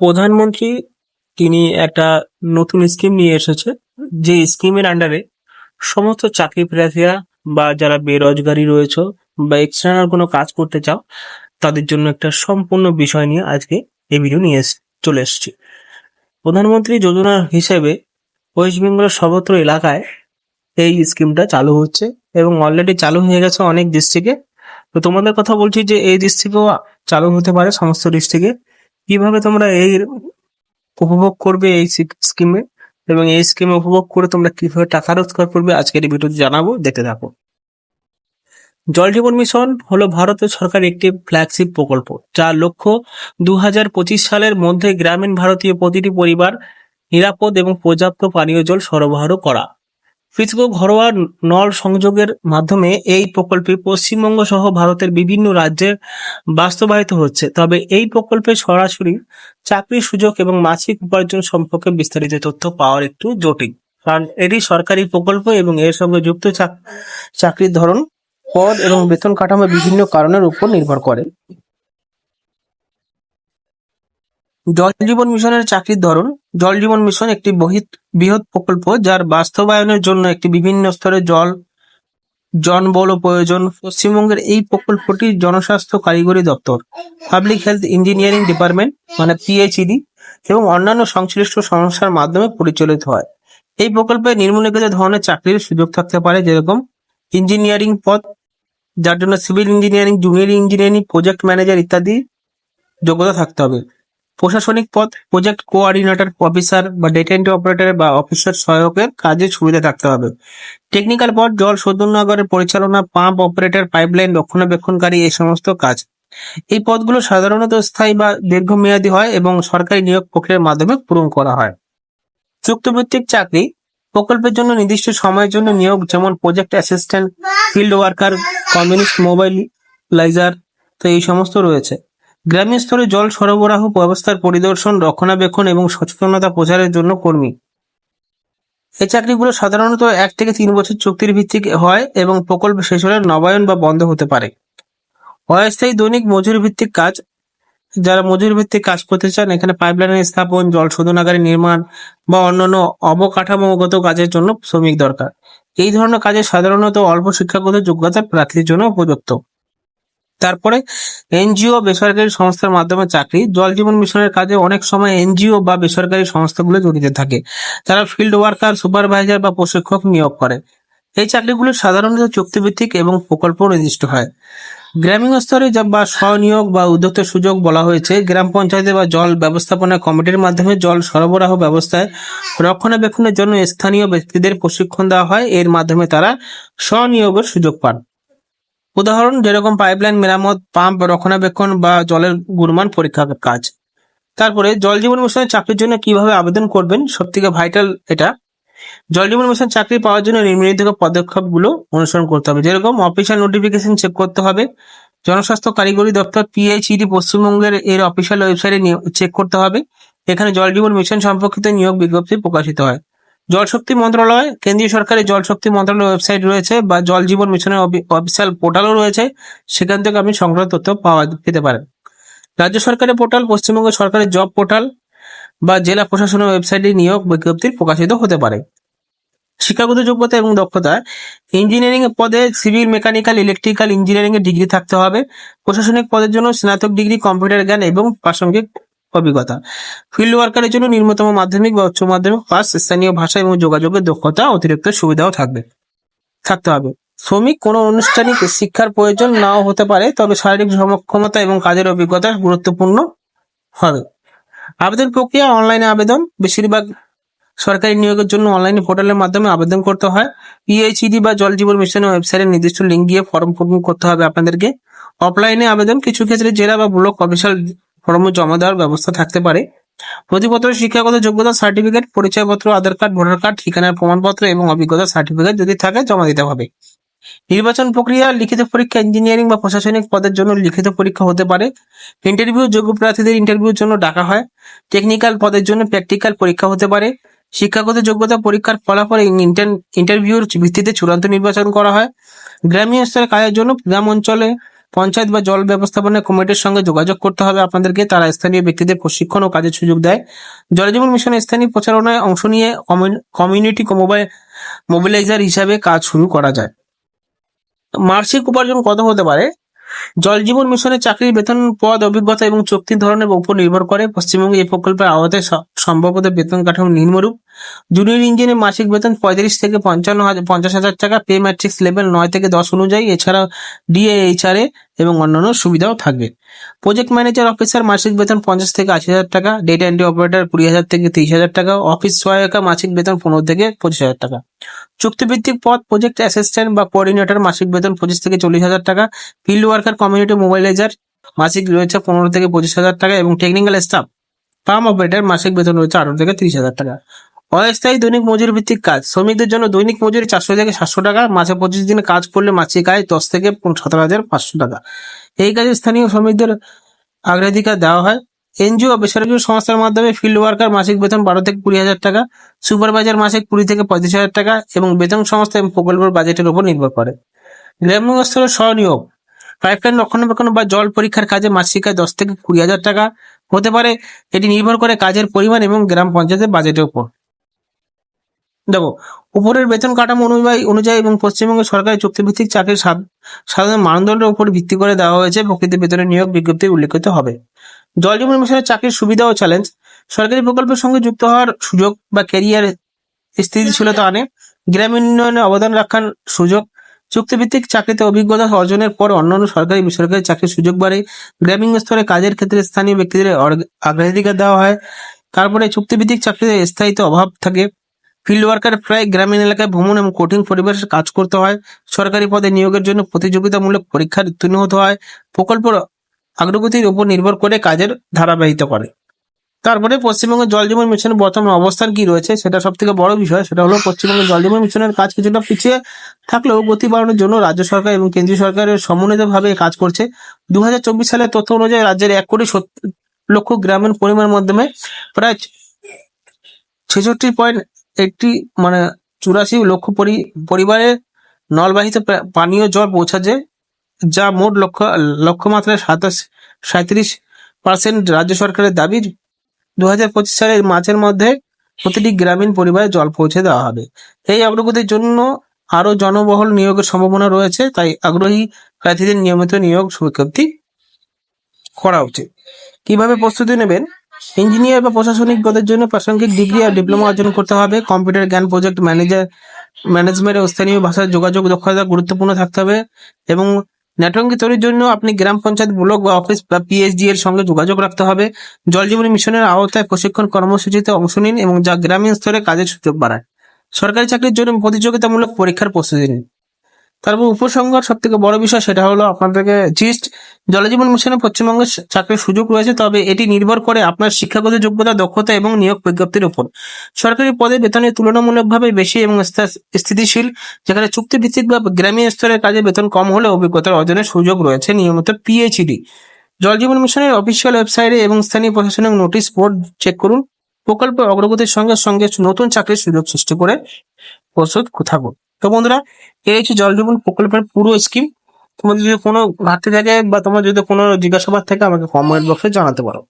প্রধানমন্ত্রী তিনি একটা নতুন স্কিম নিয়ে এসেছে। যে স্কিমের আন্ডারে সমস্ত চাকরি প্রার্থীরা বা যারা বেরোজগারি রয়েছে বা এক্সটার্নাল কোনো কাজ করতে চাও, তাদের জন্য একটা সম্পূর্ণ বিষয় নিয়ে আজকে এই ভিডিও নিয়ে চলে এসেছি। প্রধানমন্ত্রী যোজনা হিসেবে ওয়েস্ট বেঙ্গলের সর্বত্র এলাকায় এই স্কিমটা চালু হচ্ছে এবং অলরেডি চালু হয়ে গেছে অনেক ডিস্ট্রিক্টে তো তোমাদের কথা বলছি যে এই ডিস্ট্রিক্টেও চালু হতে পারে সমস্ত ডিস্ট্রিক্টে কীভাবে তোমরা এই উপভোগ করবে এই স্কিমে এবং এই স্কিমে উপভোগ করে তোমরা কীভাবে টাকা রোজগার করবে? আজকের এই ভিডিওতে জানাব, দেখতে থাকো। জল জীবন মিশন হলো ভারতের সরকারের একটি ফ্ল্যাগশিপ প্রকল্প, যার লক্ষ্য দু হাজার পঁচিশ সালের মধ্যে গ্রামীণ ভারতীয় প্রতিটি পরিবার নিরাপদ এবং পর্যাপ্ত পানীয় জল সরবরাহ করা। পৃথক ঘরোয়া নল সংযোগের মাধ্যমে এই প্রকল্পে পশ্চিমবঙ্গ সহ ভারতের বিভিন্ন রাজ্যে বাস্তবায়িত হচ্ছে। তবে এই প্রকল্পে সরাসরি চাকরির সুযোগ এবং মাসিক উপার্জন সম্পর্কে বিস্তারিত তথ্য পাওয়ার একটু জটিল। কারণ এটি সরকারি প্রকল্প এবং এর সঙ্গে যুক্ত চাক- চাকরির ধরন, পদ এবং বেতন কাঠামো বিভিন্ন কারণের উপর নির্ভর করে। জল জীবন মিশনের চাকরির ধরন, জল জীবন মিশন একটি বৃহৎ প্রকল্প যার বাস্তবায়নের জন্য একটি বিভিন্ন স্তরে জল, জনবল প্রয়োজন পশ্চিমবঙ্গের এই প্রকল্পটি জনস্বাস্থ্য কারিগরি দপ্তর, পাবলিক হেলথ ইঞ্জিনিয়ারিং ডিপার্টমেন্ট মানে পিএইচইডি এবং অন্যান্য সংশ্লিষ্ট সংস্থার মাধ্যমে পরিচালিত হয়। এই প্রকল্পে নিম্নলিখিত ধরনের চাকরির সুযোগ থাকতে পারে, যেরকম ইঞ্জিনিয়ারিং পদ, যার জন্য civil engineering, junior engineering, project manager ইত্যাদি যোগ্যতা থাকতে হবে। প্রশাসনিক পদ প্রজেক্ট কোঅর্ডিনেটর অফিসার বা ডেটা এন্ট্রি অপারেটর বা অফিসার সহায়কের কাজের সুবিধা থাকতে হবে। টেকনিক্যাল পদ, জল শোধনাগারের পরিচালনা পাম্প অপারেটর পাইপলাইন রক্ষণাবেক্ষণকারী এই সমস্ত কাজ। এই পদগুলো সাধারণত স্থায়ী বা দীর্ঘমেয়াদী হয় এবং সরকারি নিয়োগ প্রক্রিয়ার মাধ্যমে পূরণ করা হয়। চুক্তিভিত্তিক চাকরি, প্রকল্পের জন্য নির্দিষ্ট সময়ের জন্য নিয়োগ যেমন project assistant field worker communist mobiliser তো এই সমস্ত রয়েছে। গ্রামীণ স্তরে জল সরবরাহ ব্যবস্থার পরিদর্শন, রক্ষণাবেক্ষণ এবং সচেতনতা প্রচারের জন্য কর্মী। এই চাকরিগুলো সাধারণত এক থেকে তিন বছর চুক্তির ভিত্তিক হয় এবং প্রকল্প শেষ হলে নবায়ন বা বন্ধ হতে পারে। অস্থায়ী দৈনিক মজুরি ভিত্তিক কাজ। যারা মজুরি ভিত্তিক কাজ করতে চান, এখানে পাইপলাইনের স্থাপন, জল শোধনাগারের নির্মাণ বা অন্যান্য অবকাঠামোগত কাজের জন্য শ্রমিক দরকার। এই ধরনের কাজে সাধারণত অল্প শিক্ষাগত যোগ্যতা প্রার্থীর জন্য উপযুক্ত। তারপরে এনজিও বেসরকারি সংস্থার মাধ্যমে চাকরি। জল জীবন মিশনের কাজে অনেক সময় এনজিও বা বেসরকারি সংস্থাগুলো জড়িত থাকে। তারা ফিল্ড ওয়ার্কার সুপারভাইজার বা প্রশিক্ষক নিয়োগ করে। এই চাকরিগুলো সাধারণত চুক্তিভিত্তিক এবং প্রকল্প নির্দিষ্ট হয়। গ্রামীণ স্তরে যা বা স্বনিয়োগ বা উদ্যোক্তার সুযোগ বলা হয়েছে। গ্রাম পঞ্চায়েতে বা জল ব্যবস্থাপনা কমিটির মাধ্যমে জল সরবরাহ ব্যবস্থায় রক্ষণাবেক্ষণের জন্য স্থানীয় ব্যক্তিদের প্রশিক্ষণ দেওয়া হয়। এর মাধ্যমে তারা স্বনিয়োগের সুযোগ পান। উদাহরণ, যেরকম পাইপলাইন মেরামত পাম্প রক্ষণাবেক্ষণ বা জলের গুণমান পরীক্ষার কাজ। তারপরে জল জীবন মিশনের চাকরির জন্য কীভাবে আবেদন করবেন সব থেকে ভাইটাল এটা। জল জীবন মিশন চাকরি পাওয়ার জন্য নিম্নলিখিত পদক্ষেপগুলো অনুসরণ করতে হবে। যেরকম অফিসিয়াল নোটিফিকেশন চেক করতে হবে, জনস্বাস্থ্য কারিগরি দপ্তর পিএইচইডি পশ্চিমবঙ্গের এর অফিসিয়াল ওয়েবসাইটে চেক করতে হবে। এখানে জল জীবন মিশন সম্পর্কিত নিয়োগ বিজ্ঞপ্তি প্রকাশিত হয়। জলশক্তি মন্ত্রণালয়, কেন্দ্রীয় সরকারের জলশক্তি মন্ত্রণালয় ওয়েবসাইট রয়েছে বা জল জীবন মিশনের অফিসিয়াল পোর্টালও রয়েছে। সেখান থেকে আপনি সংক্রান্ত তথ্য পাওয়া, পেতে পারেন। রাজ্য সরকারের পোর্টাল পশ্চিমবঙ্গ সরকারের জব পোর্টাল বা জেলা প্রশাসনের ওয়েবসাইটে নিয়োগ বিজ্ঞপ্তি প্রকাশিত হতে পারে। শিক্ষাগত যোগ্যতা এবং দক্ষতা ইঞ্জিনিয়ারিং পদে সিভিল মেকানিক্যাল ইলেকট্রিক্যাল ইঞ্জিনিয়ারিং এর ডিগ্রি থাকতে হবে। প্রশাসনিক পদের জন্য স্নাতক ডিগ্রি কম্পিউটার জ্ঞান এবং প্রাসঙ্গিক অভিজ্ঞতা। ফিল্ড ওয়ার্কারের জন্য নিম্নতম মাধ্যমিক বা উচ্চ মাধ্যমিক পাস স্থানীয় ভাষা এবং যোগাযোগের দক্ষতা অতিরিক্ত সুবিধাও থাকবে। থাকতে হবে। শ্রমিক কোনো আনুষ্ঠানিক শিক্ষার প্রয়োজন নাও হতে পারে, তবে শারীরিক সক্ষমতা এবং কাজের অভিজ্ঞতা গুরুত্বপূর্ণ হবে। আবেদন প্রক্রিয়া অনলাইনে আবেদন। বেশিরভাগ সরকারি নিয়োগের জন্য অনলাইন পোর্টালের মাধ্যমে আবেদন করতে হয়। পিএইচইডি বা জল জীবন মিশনের ওয়েবসাইটের নির্দিষ্ট লিঙ্ক দিয়ে ফর্ম পূরণ করতে হবে আপনাদেরকে। অফলাইনে আবেদন। কিছু ক্ষেত্রে জেলা বা ব্লক অফিসিয়াল ফর্ম জমা দেওয়ার ব্যবস্থা থাকতে পারে। প্রতিপত্র শিক্ষাগত যোগ্যতা, সার্টিফিকেট, পরিচয়পত্র, আধার কার্ড, ভোটার কার্ড, ঠিকানার প্রমাণপত্র এবং অভিজ্ঞতা, সার্টিফিকেট যদি থাকে, জমা দিতে হবে। নির্বাচন প্রক্রিয়া লিখিত পরীক্ষা ইঞ্জিনিয়ারিং বা প্রশাসনিক পদের জন্য লিখিত পরীক্ষা হতে পারে। ইন্টারভিউ যোগ্য প্রার্থীদের ইন্টারভিউর জন্য ডাকা হয়। টেকনিক্যাল পদের জন্য প্র্যাকটিক্যাল পরীক্ষা হতে পারে। শিক্ষাগত যোগ্যতা পরীক্ষার ফলাফল ইন্টারভিউর ভিত্তিতে চূড়ান্ত নির্বাচন করা হয়। গ্রামীণ স্তরে কাজের জন্য গ্রাম অঞ্চলে পঞ্চায়েত বা জল ব্যবস্থাপনা কমিটির সঙ্গে যোগাযোগ করতে হবে আপনাদেরকে। তারা স্থানীয় ব্যক্তিদের প্রশিক্ষণ ও কাজের সুযোগ দেয়। জলজীবন মিশনের স্থানীয় প্রচারণায় অংশ নিয়ে কমিউনিটি মোবাইল মোবিলাইজার হিসাবে কাজ শুরু করা যায়। মার্সিক উপার্জন কত হতে পারে? জল জীবন মিশনের চাকরির বেতন, পদ, অভিজ্ঞতা এবং চুক্তির ধরনের উপর নির্ভর করে। পশ্চিমবঙ্গে এই প্রকল্পের আওতায় সম্ভবত বেতন কাঠামো নিম্নরূপ। জুনিয়র ইঞ্জিনিয়ার মাসিক বেতন পঁয়ত্রিশ থেকে পঞ্চান্ন হাজার পঞ্চাশ হাজার টাকা। পে ম্যাট্রিক্স লেভেল নয় থেকে দশ অনুযায়ী। এছাড়াও ডিএইচআরএ এবং অন্যান্য সুবিধাও থাকবে। প্রজেক্ট ম্যানেজার অফিসার মাসিক বেতন পঞ্চাশ থেকে আশি হাজার টাকা। ডেটা এন্ট্রি অপারেটর কুড়ি হাজার থেকে তিরিশ হাজার টাকা। অফিস সহায়িকা মাসিক বেতন পনেরো থেকে পঁচিশ হাজার টাকা। চুক্তিভিত্তিক পদ প্রজেক্ট অ্যাসিস্ট্যান্ট বা কোঅর্ডিনেটর মাসিক বেতন পঁচিশ থেকে চল্লিশ হাজার টাকা। ফিল্ড ওয়ার্কার, কমিউনিটি মোবাইলাইজার মাসিক রয়েছে পনেরো থেকে পঁচিশ হাজার টাকা এবং টেকনিক্যাল স্টাফ, ফার্ম অপারেটর মাসিক বেতন রয়েছে আঠারো থেকে তিরিশ হাজার টাকা। অস্থায়ী দৈনিক মজুরি ভিত্তিক কাজ। শ্রমিকদের জন্য দৈনিক মজুরি চারশো থেকে সাতশো টাকা, মাসে পঁচিশ দিনে কাজ করলে মাসিক আয় দশ থেকে সতেরো হাজার পাঁচশো টাকা। এই কাজে স্থানীয় শ্রমিকদের অগ্রাধিকার দেওয়া হয়। এনজিও বেসরকারি সংস্থার মাধ্যমে ফিল্ড ওয়ার্কার মাসিক বেতন বারো থেকে কুড়ি হাজার টাকা, সুপারভাইজার মাসিক কুড়ি থেকে পঁয়ত্রিশ হাজার টাকা এবং বেতন সংস্থা এবং প্রকল্পের বাজেটের উপর নির্ভর করে। গ্রাম্য স্তরের স্বনিয়োগ। পাইপলাইন রক্ষণাবেক্ষণ বা জল পরীক্ষার কাজে মাসিক আয় দশ থেকে কুড়ি হাজার টাকা হতে পারে। এটি নির্ভর করে কাজের পরিমাণ এবং গ্রাম পঞ্চায়েতের বাজেটের উপর। দেখো, উপরের বেতন কাঠামো অনুযায়ী অনুযায়ী এবং পশ্চিমবঙ্গের সরকারি চুক্তিভিত্তিক চাকরির সাধ- সাধারণ মানদণ্ডের উপর ভিত্তি করে দেওয়া হয়েছে প্রকৃত বেতনের নিয়োগ বিজ্ঞপ্তি উল্লেখিত হবে। জল জীবন মিশনের চাকরির সুবিধা ও চ্যালেঞ্জ সরকারি প্রকল্পের সঙ্গে যুক্ত হওয়ার সুযোগ বা ক্যারিয়ার স্থিতিশীলতা আনে, গ্রামীণ উন্নয়নে অবদান রাখার সুযোগ, চুক্তিভিত্তিক চাকরিতে অভিজ্ঞতা অর্জনের পর অন্যান্য সরকারি বেসরকারি চাকরির সুযোগ বাড়ে, গ্রামীণ স্তরে কাজের ক্ষেত্রে স্থানীয় ব্যক্তিদের অগ্রাধিকার দেওয়া হয়, তারপরে চুক্তিভিত্তিক চাকরিতে স্থায়িত্ব অভাব থাকে ফিল্ড ওয়ার্কার প্রায় গ্রামীণ এলাকায় ভ্রমণ এবং কঠিন পরিবেশের কাজ করতে হয়। সরকারি পদে নিয়োগের জন্য প্রতিযোগিতামূলক পরীক্ষার উত্তীর্ণ হতে হয়। প্রকল্প অগ্রগতির উপর নির্ভর করে কাজের ধারাবাহিত করে। তারপরে পশ্চিমবঙ্গের জল জীবন মিশনের বর্তমান অবস্থান কি রয়েছে সেটা সব থেকে বড় বিষয়, সেটা হলো পশ্চিমবঙ্গের জল জীবন মিশনের কাজ কিছুটা পিছিয়ে থাকলেও গতি বাড়ানোর জন্য রাজ্য সরকার এবং কেন্দ্রীয় সরকারের সমন্বিতভাবে কাজ করছে। দু হাজার চব্বিশ সালের তথ্য অনুযায়ী রাজ্যের এক কোটি লক্ষ গ্রামীণ পরিমাণের মাধ্যমে প্রায় ছেষট্টি পয়েন্ট এইটটি মানে চুরাশি লক্ষ পরি- পরিবারের নলবাহিত পানীয় জল পৌঁছাচ্ছে, যা মোট লক্ষ্য লক্ষ্যমাত্রায় সাতাশ সাঁত্রিশ পার্সেন্ট রাজ্য সরকারের দাবি দু হাজার পঁচিশ সালের মার্চের মধ্যে প্রতিটি গ্রামীণ পরিবারে জল পৌঁছে দেওয়া হবে। এই অগ্রগতির জন্য আরও জনবহল নিয়োগের সম্ভাবনা রয়েছে, তাই আগ্রহী প্রার্থীদের নিয়মিত নিয়োগ বিজ্ঞপ্তি করা উচিত। কীভাবে প্রস্তুতি নেবেন? ইঞ্জিনিয়ার বা প্রশাসনিক পদের জন্য প্রাসঙ্গিক ডিগ্রি আর ডিপ্লোমা অর্জন করতে হবে। কম্পিউটার জ্ঞান প্রজেক্ট ম্যানেজার ম্যানেজমেন্ট ও স্থানীয় ভাষার যোগাযোগ দক্ষতা গুরুত্বপূর্ণ থাকতে হবে এবং নেটওয়ার্কিং তৈরির জন্য আপনি গ্রাম পঞ্চায়েত ব্লক বা অফিস বা পিএইচডি এর সঙ্গে যোগাযোগ রাখতে হবে। জল জীবনী মিশনের আওতায় প্রশিক্ষণ কর্মসূচিতে অংশ নিন এবং যা গ্রামীণ স্তরে কাজের সুযোগ বাড়ায়। সরকারি চাকরির জন্য প্রতিযোগিতামূলক পরীক্ষার প্রস্তুতি নিন। তারপর উপসংহার সব থেকে বড় বিষয় সেটা হলো আপনাদেরকে জিস্ট জলজীবন মিশনে পশ্চিমবঙ্গের চাকরির সুযোগ রয়েছে, তবে এটি নির্ভর করে আপনার শিক্ষাগত যোগ্যতা, দক্ষতা এবং নিয়োগ বিজ্ঞপ্তির উপর। সরকারি পদে বেতনের তুলনামূলকভাবে বেশি এবং স্থিতিশীল, যেখানে চুক্তিভিত্তিক বা গ্রামীণ স্তরের কাজে বেতন কম হলে অভিজ্ঞতার অর্জনের সুযোগ রয়েছে, নিয়মিত পিএইচডি জল জীবন মিশনের অফিসিয়াল ওয়েবসাইটে এবং স্থানীয় প্রশাসনিক নোটিশ বোর্ড চেক করুন। প্রকল্পের অগ্রগতির সঙ্গে সঙ্গে নতুন চাকরির সুযোগ সৃষ্টি করে প্রস্তুত থাকুন। তো বন্ধুরা, এই হচ্ছে জল জীবন প্রকল্পের পুরো স্কিম তোমাদের যদি কোনো ঘাটতি থাকে বা তোমার যদি কোনো জিজ্ঞাসাবাদ থাকে, আমাকে কমেন্ট বক্সে জানাতে পারো।